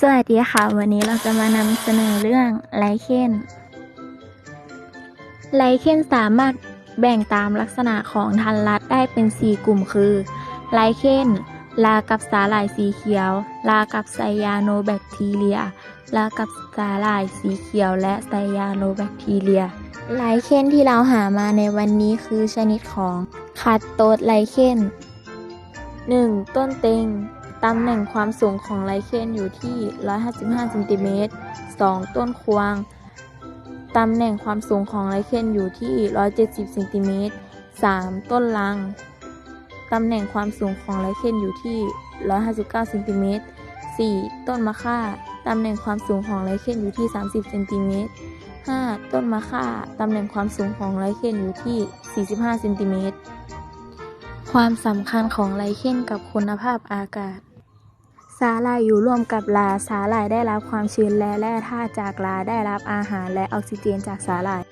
สวัสดีค่ะ วันนี้เราจะมานำเสนอเรื่องไลเคนไลเคนสามารถแบ่งตามลักษณะของทันรัดได้เป็น 4 กลุ่มคือไลเคนลากับสาหร่ายสีเขียว ลากับไซยาโนแบคทีเรีย ลากับสาหร่ายสีเขียว และไซยาโนแบคทีเรียไลเคนที่เราหามาในวันนี้คือชนิดของคัตโตไลเคน 1. ต้นเต็ง ตำแหน่งความสูงของไลเคนอยู่ที่ 155ซนติเมตร 2. ต้นควาง ตำแหน่งความสูงของไลเคนอยู่ที่ 170ซนติเมตร 3. ต้นลัง ตำแหน่งความสูงของไลเคนอยู่ที่ 159ซนติเมตร 4. ต้นมะค่า ตำแหน่งความสูงของไลเคนอยู่ที่ 30ซนติเมตร 5. ต้นมะค่า ตำแหน่งความสูงของไลเคนอยู่ที่ 45ซนติเมตรความสำคัญของไลเคนกับคุณภาพอากาศ สาหร่ายอยู่ร่วมกับลา สาหร่ายได้รับความชื้นและแร่ธาตุจากลา ได้รับอาหารและออกซิเจนจากสาหร่าย